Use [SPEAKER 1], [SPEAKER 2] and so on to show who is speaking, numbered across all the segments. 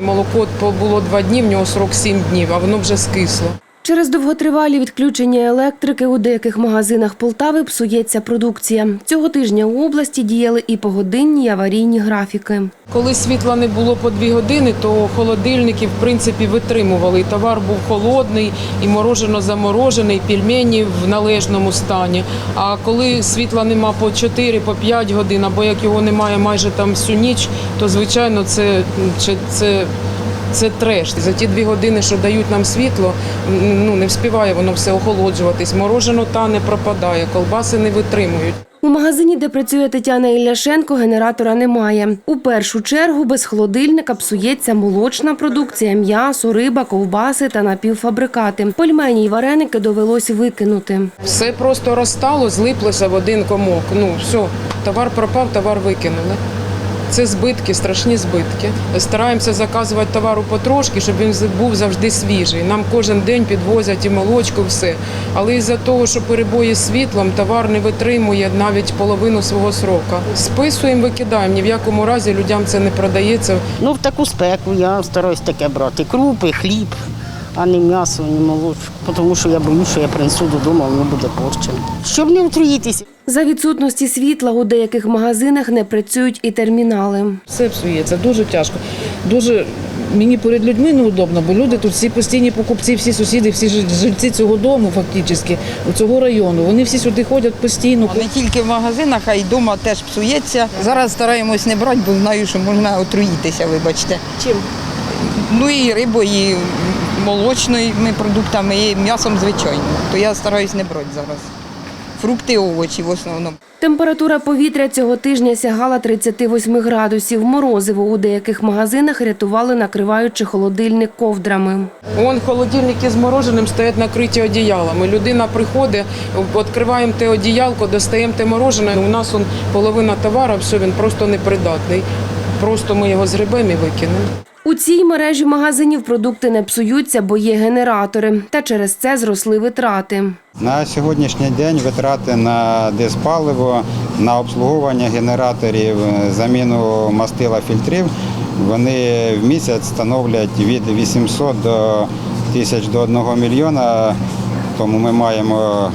[SPEAKER 1] Молоко було два дні, в нього срок сім днів, а воно вже скисло.
[SPEAKER 2] Через довготривалі відключення електрики у деяких магазинах Полтави псується продукція. Цього тижня у області діяли і погодинні, і аварійні графіки.
[SPEAKER 1] Коли світла не було по дві години, то холодильники в принципі витримували. Товар був холодний, і морожено заморожений, пельмені в належному стані. А коли світла нема по 4, по 5 годин, або як його немає майже там всю ніч, то звичайно це, це, це, треш. За ті дві години, що дають нам світло, ну не вспіває воно все охолоджуватись. Морожено та не пропадає, колбаси не витримують.
[SPEAKER 2] У магазині, де працює Тетяна Ілляшенко, генератора немає. У першу чергу без холодильника псується молочна продукція, м'ясо, риба, ковбаси та напівфабрикати. Пельмені й вареники довелось викинути.
[SPEAKER 1] Все просто розстало, злиплося в один комок. Ну все, товар пропав, товар викинули. Це збитки, страшні збитки. Стараємося заказувати товару потрошки, щоб він був завжди свіжий. Нам кожен день підвозять і молочку, все. Але із-за того, що перебої з світлом, товар не витримує навіть половину свого срока. Списуємо, викидаємо. Ні в якому разі людям це не продається.
[SPEAKER 3] Ну, в таку спеку я стараюсь таке брати. Крупи, хліб, а не м'ясо, не молочко. Тому що я боюсь, що я принесу додому, а воно буде порчене. Щоб не отруїтися.
[SPEAKER 2] За відсутності світла у деяких магазинах не працюють і термінали.
[SPEAKER 4] Все псується, дуже тяжко. Дуже мені перед людьми неудобно, бо люди тут всі постійні покупці, всі сусіди, всі жильці цього дому, фактично, цього району. Вони всі сюди ходять постійно.
[SPEAKER 5] Не тільки в магазинах, а й вдома теж псується. Зараз стараємось не брати, бо знаю, що можна отруїтися, вибачте.
[SPEAKER 2] Чим?
[SPEAKER 5] Ну і рибою, і молочними продуктами, і м'ясом, звичайно. То я стараюсь не брати зараз. Фрукти, овочі в основному.
[SPEAKER 2] Температура повітря цього тижня сягала 38 градусів. Морозиво у деяких магазинах рятували, накриваючи холодильник ковдрами.
[SPEAKER 1] Вон холодильники з мороженим стоять накриті одіялами. Людина приходить, відкриваємо те одіялко, достаємо те морожене. У нас он половина товару, все, він просто непридатний. Просто ми його згребемо і викинемо.
[SPEAKER 2] У цій мережі магазинів продукти не псуються, бо є генератори. Та через це зросли витрати.
[SPEAKER 6] На сьогоднішній день витрати на диспаливо, на обслуговування генераторів, заміну мастила фільтрів, вони в місяць становлять від 800 до тисяч до 1 мільйона. Тому ми маємо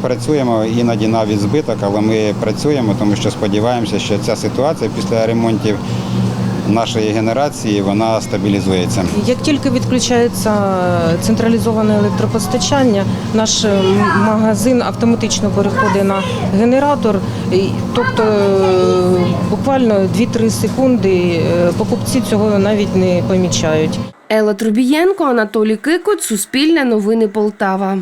[SPEAKER 6] працюємо іноді навіть збиток, але ми працюємо, тому що сподіваємося, що ця ситуація після ремонтів нашої генерації вона стабілізується.
[SPEAKER 7] Як тільки відключається централізоване електропостачання, наш е, магазин автоматично переходить на генератор, тобто е, буквально 2-3 секунди е, покупці цього навіть не помічають.
[SPEAKER 2] Елла Трубієнко, Анатолій Кикот, Суспільне новини Полтава.